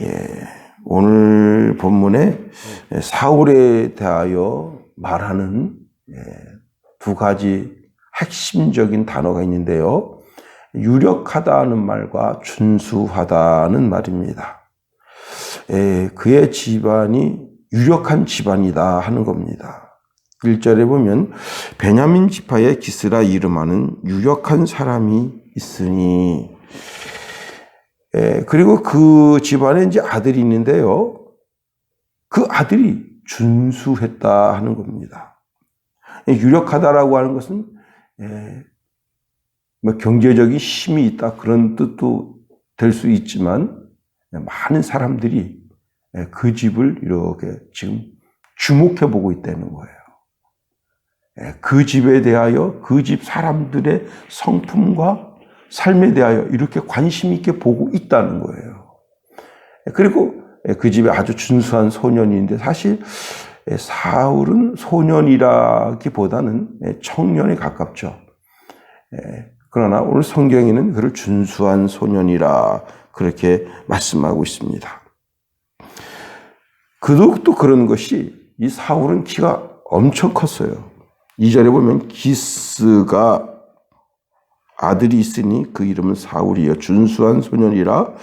예, 오늘 본문에 사울에 대하여 말하는 예, 두 가지 핵심적인 단어가 있는데요. 유력하다는 말과 준수하다는 말입니다. 예, 그의 집안이 유력한 집안이다 하는 겁니다. 1절에 보면 베냐민 지파의 기스라 이름하는 유력한 사람이 있으니 예, 그리고 그 집안에 이제 아들이 있는데요. 그 아들이 준수했다 하는 겁니다. 예, 유력하다라고 하는 것은 예, 뭐 경제적인 힘이 있다 그런 뜻도 될 수 있지만 많은 사람들이 예, 그 집을 이렇게 지금 주목해 보고 있다는 거예요. 예, 그 집에 대하여 그 집 사람들의 성품과 삶에 대하여 이렇게 관심 있게 보고 있다는 거예요. 예, 그리고 그 집에 아주 준수한 소년인데 사실 사울은 소년이라기보다는 청년에 가깝죠. 그러나 오늘 성경에는 그를 준수한 소년이라 그렇게 말씀하고 있습니다. 그도 또 그런 것이 이 사울은 키가 엄청 컸어요. 이 절에 보면 기스가 아들이 있으니 그 이름은 사울이요 준수한 소년이라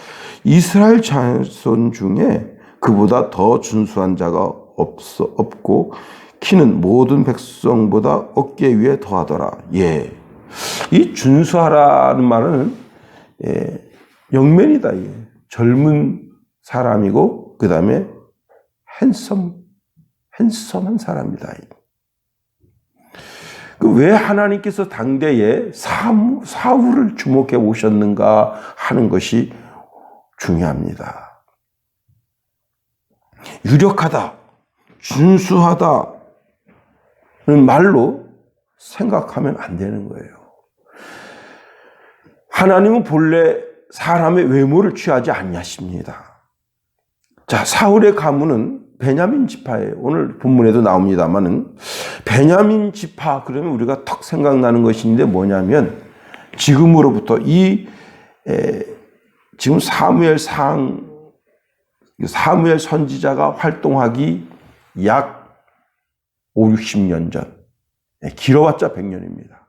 이스라엘 자손 중에 그보다 더 준수한 자가 없어 없고 키는 모든 백성보다 어깨 위에 더하더라. 예. 이 준수하라는 말은 예, 영면이다. 예. 젊은 사람이고 그 다음에 핸섬 핸섬한 사람이다. 왜 하나님께서 당대에 사울을 주목해 오셨는가 하는 것이 중요합니다. 유력하다, 준수하다는 말로 생각하면 안 되는 거예요. 하나님은 본래 사람의 외모를 취하지 않냐십니다. 자, 사울의 가문은 베냐민 지파에 오늘 본문에도 나옵니다만은 베냐민 지파 그러면 우리가 턱 생각나는 것인데 뭐냐면 지금으로부터 이 에, 지금 사무엘 상 사무엘 선지자가 활동하기 약 5, 60년 전 길어봤자 100년입니다.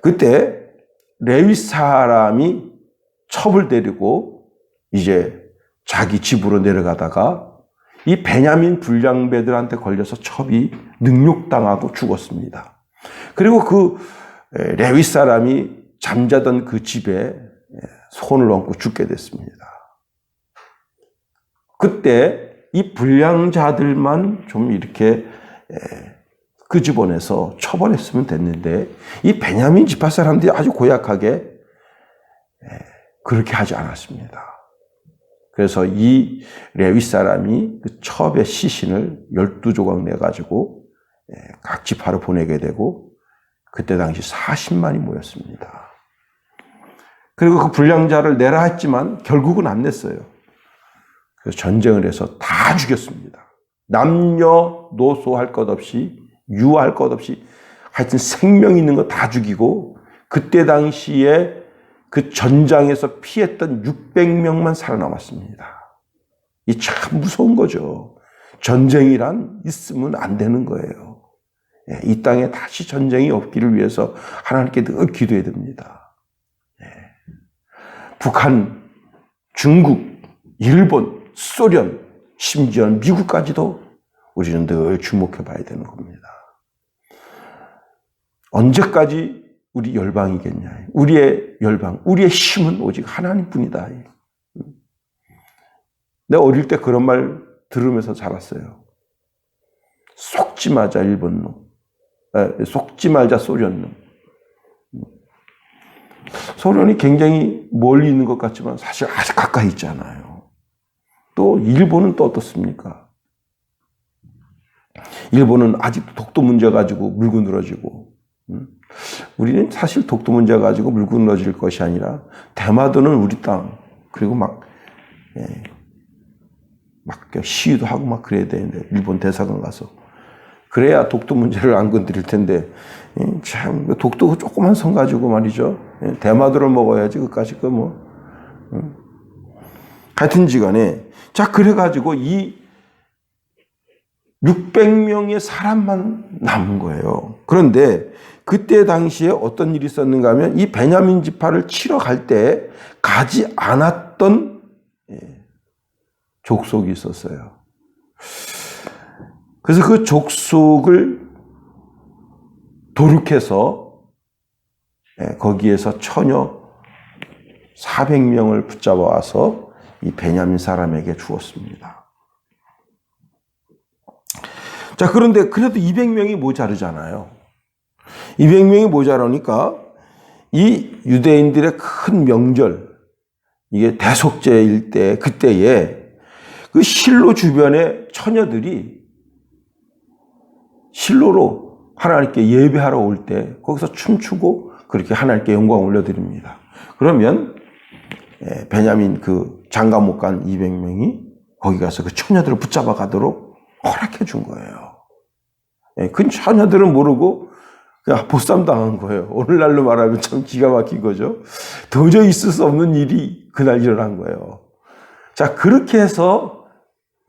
그때 레위 사람이 첩을 데리고 이제 자기 집으로 내려가다가 이 베냐민 불량배들한테 걸려서 첩이 능욕당하고 죽었습니다. 그리고 그 레위 사람이 잠자던 그 집에 손을 얹고 죽게 됐습니다. 그때 이 불량자들만 좀 이렇게 끄집어내서 처벌했으면 됐는데 이 베냐민 지파 사람들이 아주 고약하게 그렇게 하지 않았습니다. 그래서 이 레위 사람이 그 첩의 시신을 12조각 내가지고 예, 각 지파로 보내게 되고 그때 당시 40만이 모였습니다. 그리고 그 불량자를 내라 했지만 결국은 안 냈어요. 그래서 전쟁을 해서 다 죽였습니다. 남녀 노소 할 것 없이 유할 것 없이 하여튼 생명 있는 거 다 죽이고 그때 당시에 그 전장에서 피했던 600명만 살아남았습니다. 이 참 무서운 거죠. 전쟁이란 있으면 안 되는 거예요. 예, 이 땅에 다시 전쟁이 없기를 위해서 하나님께 늘 기도해야 됩니다. 예. 북한, 중국, 일본, 소련, 심지어 미국까지도 우리는 늘 주목해 봐야 되는 겁니다. 언제까지 우리 열방이겠냐. 우리의 열방, 우리의 힘은 오직 하나님뿐이다. 내가 어릴 때 그런 말 들으면서 자랐어요. 속지 마자 일본 놈, 속지 말자 소련 놈. 소련이 굉장히 멀리 있는 것 같지만 사실 아주 가까이 있잖아요. 또 일본은 또 어떻습니까? 일본은 아직도 독도 문제 가지고 물고 늘어지고 우리는 사실 독도 문제 가지고 물고 늘어질 것이 아니라 대마도는 우리 땅 그리고 막 예, 막 시위도 하고 막 그래야 되는데 일본 대사관 가서. 그래야 독도 문제를 안 건드릴 텐데 예, 참 독도 그 조그만 성 가지고 말이죠. 예, 대마도를 먹어야지 그까지 그뭐 하여튼지 간에 자 그래 가지고 이 600명의 사람만 남은 거예요. 그런데 그때 당시에 어떤 일이 있었는가 하면 이 베냐민 지파를 치러 갈 때 가지 않았던 예, 족속이 있었어요. 그래서 그 족속을 도륙해서 예, 거기에서 처녀 400명을 붙잡아 와서 이 베냐민 사람에게 주었습니다. 자, 그런데 그래도 200명이 모자르잖아요. 200명이 모자라니까 이 유대인들의 큰 명절, 이게 대속제일 때, 그때에 그 실로 주변의 처녀들이 실로로 하나님께 예배하러 올 때 거기서 춤추고 그렇게 하나님께 영광 올려드립니다. 그러면 예, 베냐민 그 장가 못 간 200명이 거기 가서 그 처녀들을 붙잡아 가도록 허락해 준 거예요. 예, 그 처녀들은 모르고 보쌈 당한 거예요. 오늘날로 말하면 참 기가 막힌 거죠. 도저히 있을 수 없는 일이 그날 일어난 거예요. 자, 그렇게 해서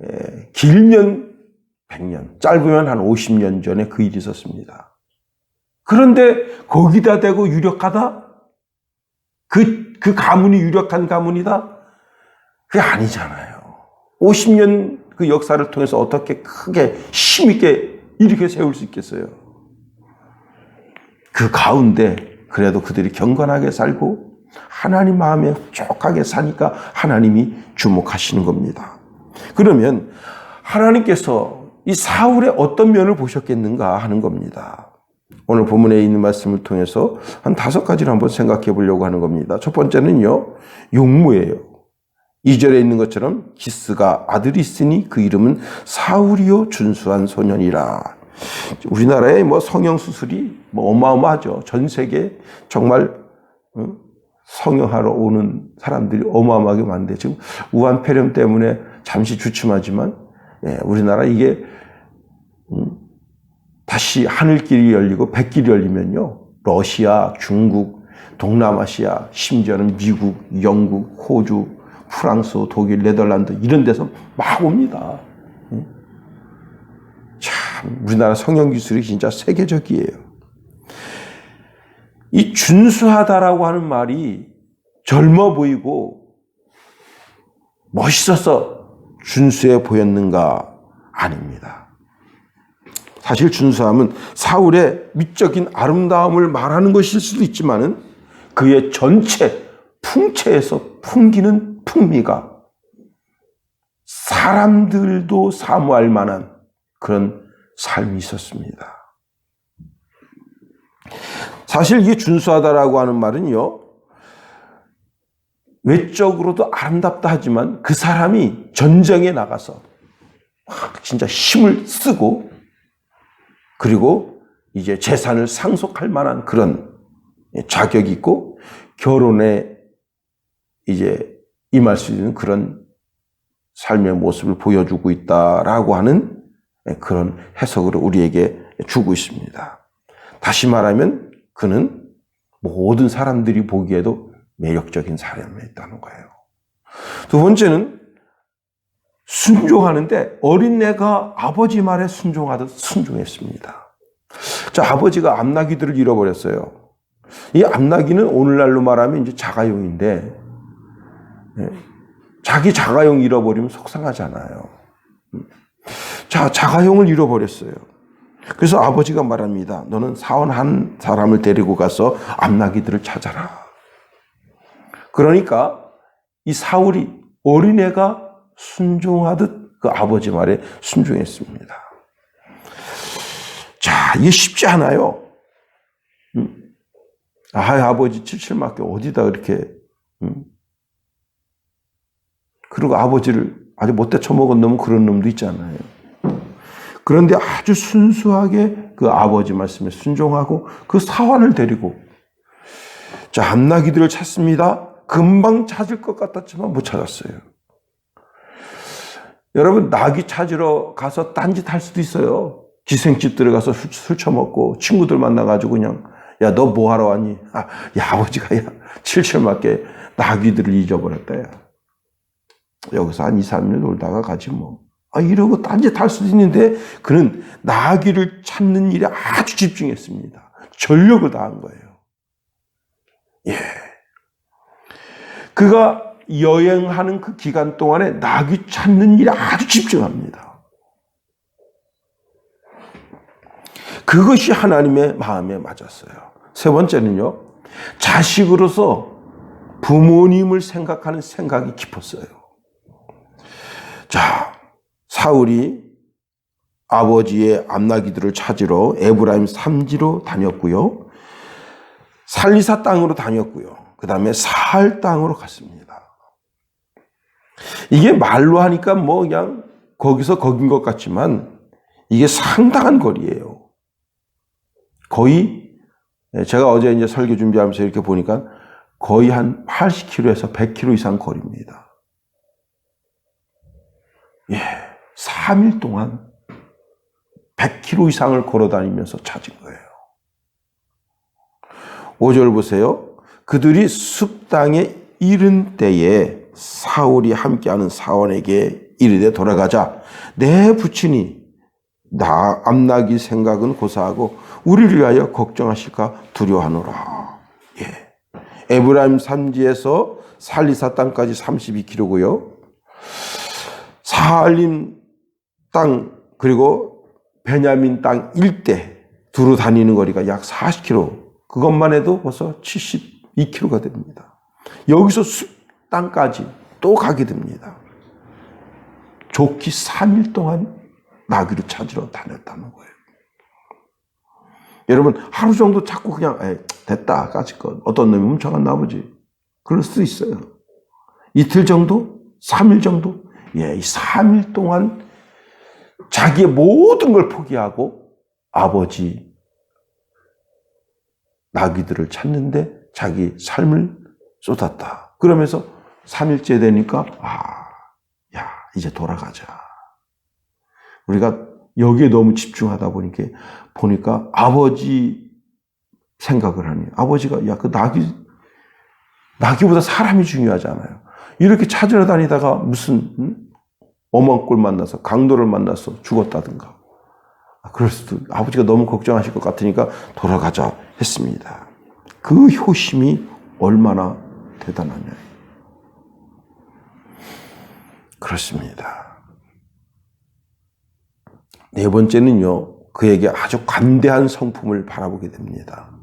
예, 길면 100년, 짧으면 한 50년 전에 그 일이 있었습니다. 그런데 거기다 대고 유력하다? 그, 그 가문이 유력한 가문이다? 그게 아니잖아요. 50년 그 역사를 통해서 어떻게 크게 힘있게 이렇게 세울 수 있겠어요? 그 가운데 그래도 그들이 경건하게 살고 하나님 마음에 촉하게 사니까 하나님이 주목하시는 겁니다. 그러면 하나님께서 이 사울의 어떤 면을 보셨겠는가 하는 겁니다. 오늘 본문에 있는 말씀을 통해서 한 다섯 가지를 한번 생각해 보려고 하는 겁니다. 첫 번째는요, 용무예요. 2절에 있는 것처럼 기스가 아들이 있으니 그 이름은 사울이요 준수한 소년이라. 우리나라의 뭐 성형 수술이 뭐 어마어마하죠. 전 세계 정말 어? 성형하러 오는 사람들이 어마어마하게 많은데 지금 우한 폐렴 때문에 잠시 주춤하지만 예, 우리나라 이게 음, 다시 하늘길이 열리고 백길이 열리면요 러시아, 중국, 동남아시아, 심지어는 미국, 영국, 호주, 프랑스, 독일, 네덜란드 이런 데서 막 옵니다. 참 우리나라 성형 기술이 진짜 세계적이에요. 이 준수하다라고 하는 말이 젊어 보이고 멋있어서 준수해 보였는가 아닙니다. 사실 준수함은 사울의 미적인 아름다움을 말하는 것일 수도 있지만은 그의 전체 풍채에서 풍기는 풍미가 사람들도 사모할 만한 그런 삶이 있었습니다. 사실 이게 준수하다라고 하는 말은요, 외적으로도 아름답다 하지만 그 사람이 전쟁에 나가서 진짜 힘을 쓰고 그리고 이제 재산을 상속할 만한 그런 자격이 있고 결혼에 이제 임할 수 있는 그런 삶의 모습을 보여주고 있다라고 하는 그런 해석을 우리에게 주고 있습니다. 다시 말하면 그는 모든 사람들이 보기에도 매력적인 사람이었다는 거예요. 두 번째는 순종하는데 어린애가 아버지 말에 순종하듯 순종했습니다. 자, 아버지가 암나귀들을 잃어버렸어요. 이 암나귀는 오늘날로 말하면 이제 자가용인데, 네. 자기 자가용 잃어버리면 속상하잖아요. 자, 자가용을 잃어버렸어요. 그래서 아버지가 말합니다. 너는 사원 한 사람을 데리고 가서 암나귀들을 찾아라. 그러니까 이 사울이 어린애가 순종하듯 그 아버지 말에 순종했습니다. 자, 이게 쉽지 않아요. 음. 아, 아버지 칠칠맞게 어디다 그렇게, 음. 그리고 아버지를 아주 못돼 처먹은 놈은 그런 놈도 있잖아요. 그런데 아주 순수하게 그 아버지 말씀에 순종하고 그 사환을 데리고 자, 암나귀들을 찾습니다. 금방 찾을 것 같았지만 못 찾았어요. 여러분, 낙이 찾으러 가서 딴짓 할 수도 있어요. 기생집 들어가서 술, 술 처먹고 친구들 만나가지고 그냥, 야, 너 뭐 하러 왔니? 아, 야, 아버지가 야, 칠칠 맞게 낙귀들을 잊어버렸다, 야. 여기서 한 2, 3년 놀다가 가지 뭐. 아, 이러고 딴짓 할 수도 있는데 그는 나귀를 찾는 일에 아주 집중했습니다. 전력을 다한 거예요. 예. 그가 여행하는 그 기간 동안에 나귀 찾는 일에 아주 집중합니다. 그것이 하나님의 마음에 맞았어요. 세 번째는요, 자식으로서 부모님을 생각하는 생각이 깊었어요. 자, 사울이 아버지의 암나기들을 찾으러 에브라임 삼지로 다녔고요. 살리사 땅으로 다녔고요. 그 다음에 사할 땅으로 갔습니다. 이게 말로 하니까 뭐 그냥 거기서 거긴 것 같지만 이게 상당한 거리예요. 거의 제가 어제 이제 설교 준비하면서 이렇게 보니까 거의 한 80km에서 100km 이상 거리입니다. 예, 3일 동안 100km 이상을 걸어 다니면서 찾은 거예요. 5절 보세요. 그들이 숲 땅에 이른 때에 사울이 함께하는 사원에게 이르되 돌아가자. 내 부친이 나 암나기 생각은 고사하고 우리를 위하여 걱정하실까 두려워하노라. 예. 에브라임 산지에서 살리사 땅까지 32km고요. 사알림 땅 그리고 베냐민 땅 일대 두루 다니는 거리가 약 40km. 그것만 해도 벌써 72km가 됩니다. 여기서 숲 땅까지 또 가게 됩니다. 좋기 3일 동안 나귀를 찾으러 다녔다는 거예요. 여러분 하루 정도 자꾸 그냥 에이, 됐다 까짓 것 어떤 놈이 훔쳐갔나 보지 그럴 수도 있어요. 이틀 정도? 3일 정도? 예, 이 3일 동안 자기의 모든 걸 포기하고 아버지 나귀들을 찾는데 자기 삶을 쏟았다. 그러면서 3일째 되니까 아, 야, 이제 돌아가자. 우리가 여기에 너무 집중하다 보니까 보니까 아버지 생각을 하니 아버지가 야 그 나귀 나귀보다 사람이 중요하잖아요. 이렇게 찾으러 다니다가 무슨 음? 엄한 꼴 만나서 강도를 만나서 죽었다든가 아, 그럴 수도 아버지가 너무 걱정하실 것 같으니까 돌아가자 했습니다. 그 효심이 얼마나 대단하냐. 그렇습니다. 네 번째는요, 그에게 아주 관대한 성품을 바라보게 됩니다.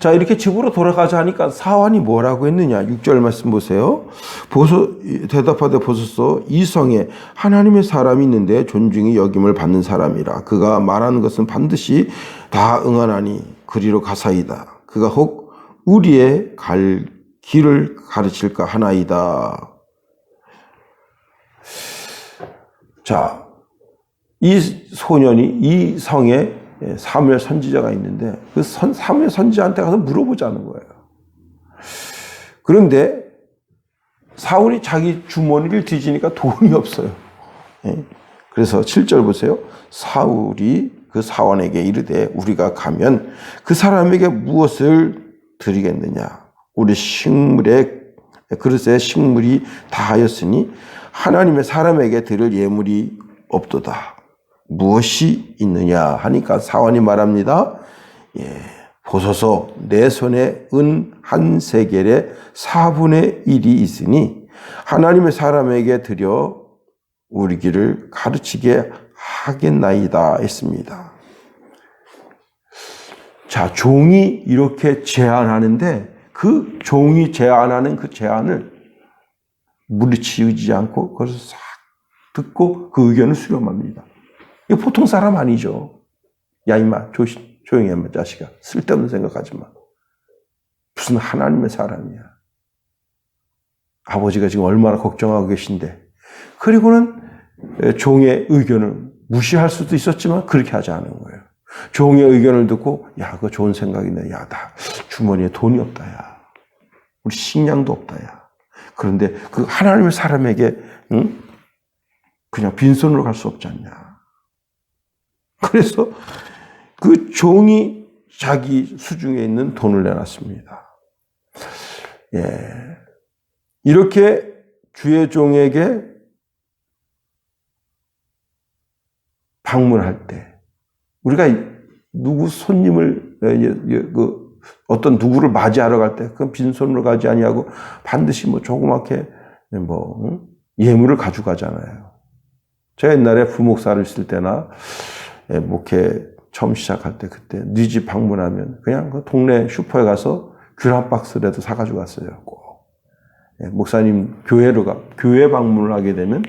자, 이렇게 집으로 돌아가자 하니까 사환이 뭐라고 했느냐? 6절 말씀 보세요. 보소, 대답하되 보소서 이 성에 하나님의 사람이 있는데 존중이 여김을 받는 사람이라. 그가 말하는 것은 반드시 다 응하나니 그리로 가사이다. 그가 혹 우리의 갈 길을 가르칠까 하나이다. 자, 이 소년이 이 성에 사무엘 선지자가 있는데 그 선, 사무엘 선지자한테 가서 물어보자는 거예요. 그런데 사울이 자기 주머니를 뒤지니까 돈이 없어요. 예. 그래서 7절 보세요. 사울이 그 사원에게 이르되 우리가 가면 그 사람에게 무엇을 드리겠느냐? 우리 식물에 그릇에 식물이 다하였으니 하나님의 사람에게 드릴 예물이 없도다. 무엇이 있느냐 하니까 사원이 말합니다. 예, 보소서 내 손에 은 한 세겔에 4분의 1이 있으니 하나님의 사람에게 드려 우리 길을 가르치게 하겠나이다 했습니다. 자, 종이 이렇게 제안하는데 그 종이 제안하는 그 제안을 무리치지 않고 그것을 싹 듣고 그 의견을 수렴합니다. 이 보통 사람 아니죠. 야, 임마, 조용히 해, 마 자식아. 쓸데없는 생각하지 마. 무슨 하나님의 사람이야. 아버지가 지금 얼마나 걱정하고 계신데. 그리고는 종의 의견을 무시할 수도 있었지만 그렇게 하지 않은 거예요. 종의 의견을 듣고, 야, 그거 좋은 생각이네. 야, 나 주머니에 돈이 없다, 야. 우리 식량도 없다, 야. 그런데 그 하나님의 사람에게, 응? 그냥 빈손으로 갈 수 없지 않냐. 그래서 그 종이 자기 수중에 있는 돈을 내놨습니다. 예. 이렇게 주의 종에게 방문할 때 우리가 누구 손님을 에, 예, 예, 그 어떤 누구를 맞이하러 갈 때 그건 빈손으로 가지 아니하고 반드시 뭐 조그맣게 뭐 응? 예물을 가져가잖아요. 제가 옛날에 부목사를 있을 때나 예, 목회 처음 시작할 때 그때 네 집 방문하면 그냥 그 동네 슈퍼에 가서 귤 한 박스라도 사가지고 갔어요. 꼭. 예, 목사님 교회로 가 교회 방문을 하게 되면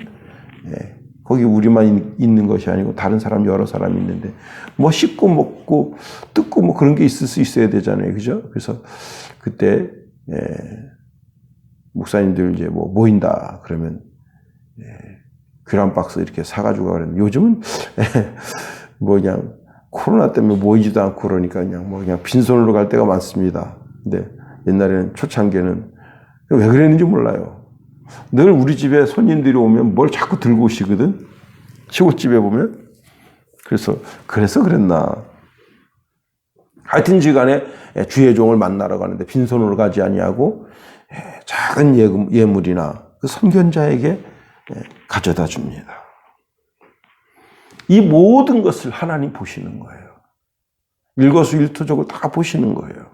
예, 거기 우리만 있는 것이 아니고 다른 사람 여러 사람이 있는데 뭐 씹고 먹고 뜯고 뭐 그런 게 있을 수 있어야 되잖아요, 그죠? 그래서 그때 예, 목사님들 이제 뭐 모인다 그러면 예, 귤한 박스 이렇게 사가지고 가는데 요즘은 예, 뭐 그냥 코로나 때문에 모이지도 않고 그러니까 그냥 뭐 그냥 빈손으로 갈 때가 많습니다. 근데 옛날에는 초창기에는 왜 그랬는지 몰라요. 늘 우리 집에 손님들이 오면 뭘 자꾸 들고 오시거든. 시골집에 보면. 그래서 그래서 그랬나. 하여튼 지 간에 주의 종을 만나러 가는데 빈손으로 가지 아니하고 작은 예물이나 그 선견자에게 가져다 줍니다. 이 모든 것을 하나님 보시는 거예요. 일거수일투족을 다 보시는 거예요.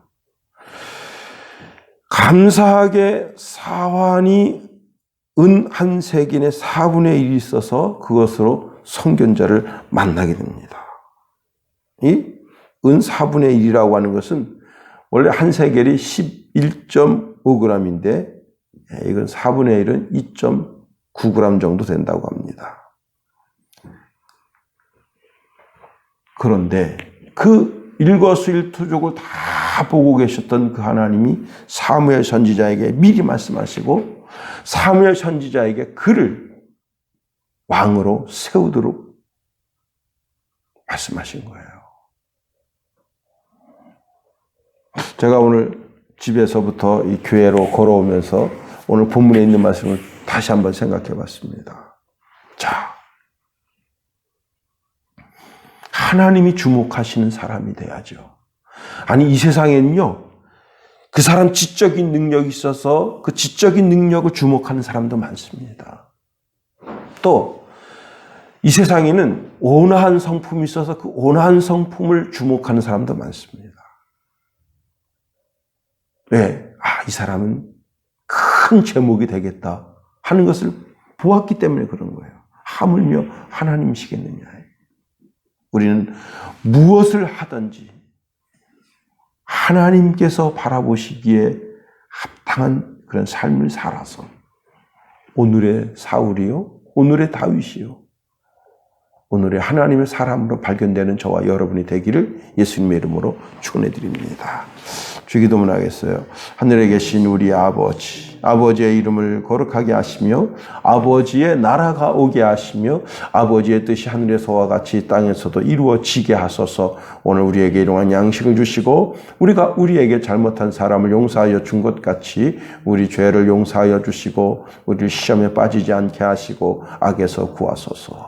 감사하게 사환이 은 한 세긴의 4분의 1이 있어서 그것으로 성견자를 만나게 됩니다. 이 은 4분의 1이라고 하는 것은 원래 한 세겔이 11.5g인데 이건 4분의 1은 2.9g 정도 된다고 합니다. 그런데 그 일거수일투족을 다 보고 계셨던 그 하나님이 사무엘 선지자에게 미리 말씀하시고 사무엘 선지자에게 그를 왕으로 세우도록 말씀하신 거예요. 제가 오늘 집에서부터 이 교회로 걸어오면서 오늘 본문에 있는 말씀을 다시 한번 생각해 봤습니다. 자, 하나님이 주목하시는 사람이 돼야죠. 아니, 이 세상에는요, 그 사람 지적인 능력이 있어서 그 지적인 능력을 주목하는 사람도 많습니다. 또, 이 세상에는 온화한 성품이 있어서 그 온화한 성품을 주목하는 사람도 많습니다. 왜? 아, 이 사람은 큰 제목이 되겠다 하는 것을 보았기 때문에 그런 거예요. 하물며 하나님이시겠느냐. 우리는 무엇을 하든지 하나님께서 바라보시기에 합당한 그런 삶을 살아서 오늘의 사울이요, 오늘의 다윗이요, 오늘의 하나님의 사람으로 발견되는 저와 여러분이 되기를 예수님의 이름으로 축원해 드립니다. 주기도문 하겠어요. 하늘에 계신 우리 아버지, 아버지의 이름을 거룩하게 하시며 아버지의 나라가 오게 하시며 아버지의 뜻이 하늘에서와 같이 땅에서도 이루어지게 하소서. 오늘 우리에게 일용한 양식을 주시고 우리가 우리에게 잘못한 사람을 용서하여 준 것 같이 우리 죄를 용서하여 주시고 우리 시험에 빠지지 않게 하시고 악에서 구하소서.